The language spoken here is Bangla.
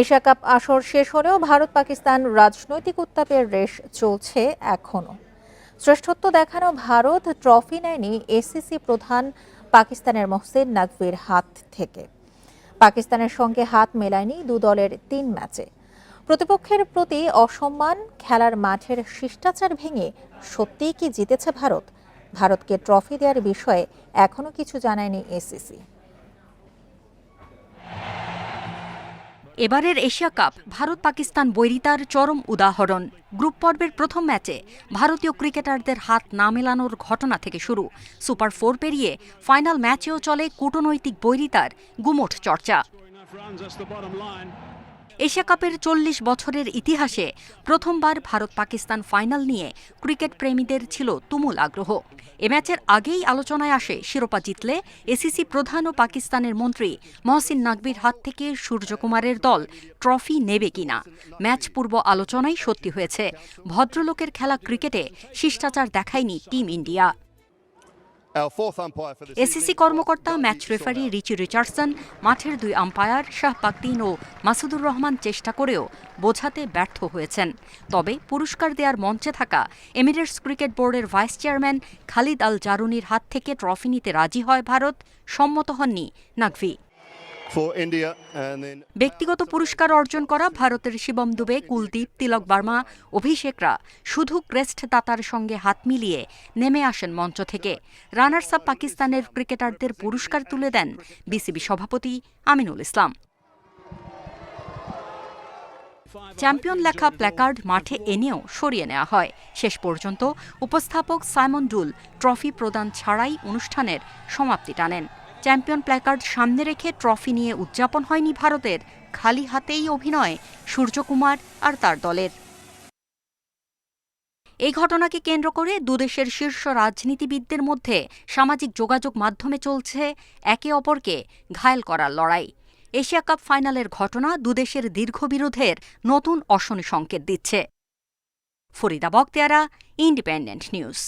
এশিয়া কাপ আসর শেষ হলেও ভারত পাকিস্তান রাজনৈতিক উত্তাপের রেশ চলছে এখনও। শ্রেষ্ঠত্ব দেখানো ভারত ট্রফি নেয়নি এসিসি প্রধান পাকিস্তানের মহসিন নাকভির হাত থেকে। পাকিস্তানের সঙ্গে হাত মেলায়নি দু দলের তিন ম্যাচে। প্রতিপক্ষের প্রতি অসম্মান, খেলার মাঠের শিষ্টাচার ভেঙে সত্যিই কি জিতেছে ভারত? ভারতকে ট্রফি দেওয়ার বিষয়ে এখনও কিছু জানায়নি এসিসি। এবারের এশিয়া কাপ, ভারত পাকিস্তান বৈরিতার চরম উদাহরণ। গ্রুপ পর্বের প্রথম ম্যাচে ভারতীয় ক্রিকেটারদের হাত না মেলানোর ঘটনা থেকে শুরু। সুপার ফোর পেরিয়ে ফাইনাল ম্যাচেও চলে কূটনৈতিক বৈরিতার গুমোট চর্চা। এশিয়া কাপের চল্লিশ বছরের ইতিহাসে প্রথমবার ভারত পাকিস্তান ফাইনাল নিয়ে ক্রিকেট প্রেমীদের ছিল তুমুল আগ্রহ। এ ম্যাচের আগেই আলোচনায় আসে শিরোপা জিতলে এসিসি প্রধান ও পাকিস্তানের মন্ত্রী মহসিন নাকবির হাত থেকে সূর্যকুমারের দল ট্রফি নেবে কিনা ম্যাচ পূর্ব আলোচনাই সত্যি হয়েছে, ভদ্রলোকের খেলা ক্রিকেটে শিষ্টাচার দেখায়নি টিম ইন্ডিয়া। এসিসি কর্মকর্তা ম্যাচ রেফারি রিচি রিচার্ডসন মাঠের দুই আম্পায়ার শাহ পাকদিন ও মাসুদুর রহমান চেষ্টা করেও বোঝাতে ব্যর্থ হয়েছেন। তবে পুরস্কার দেওয়ার মঞ্চে থাকা এমিরেটস ক্রিকেট বোর্ডের ভাইস চেয়ারম্যান খালিদ আল জারুনির হাত থেকে ট্রফি নিতে রাজি হয় ভারত সম্মত হননি নাকভি। ব্যক্তিগত পুরস্কার অর্জন করা ভারতের শিবম দুবে, কুলদীপ, তিলক বার্মা, অভিষেকরা শুধু ক্রেস্ট দাতার সঙ্গে হাত মিলিয়ে নেমে আসেন মঞ্চ থেকে। রানার্স আপ পাকিস্তানের ক্রিকেটারদের পুরস্কার তুলে দেন বিসিবি সভাপতি আমিনুল ইসলাম। চ্যাম্পিয়ন লেখা প্ল্যাকার্ড মাঠে এনেও সরিয়ে নেওয়া হয়। শেষ পর্যন্ত উপস্থাপক সাইমন ডুল ট্রফি প্রদান ছাড়াই অনুষ্ঠানের সমাপ্তি টানেন। চ্যাম্পিয়ন প্ল্যাকার্ড সামনে রেখে ট্রফি নিয়ে উদযাপন হয়নি ভারতের। খালি হাতেই অভিনয়, সূর্যকুমার আর তার দলের। এই ঘটনাকে কেন্দ্র করে দুদেশের শীর্ষ রাজনীতিবিদদের মধ্যে সামাজিক যোগাযোগ মাধ্যমে চলছে একে অপরকে ঘায়েল করার লড়াই। এশিয়া কাপ ফাইনালের ঘটনা দুদেশের দীর্ঘ বিরোধের নতুন অশনি সংকেত দিচ্ছে। ফরিদা বক্তিয়ারা ইন্ডিপেন্ডেন্ট নিউজ।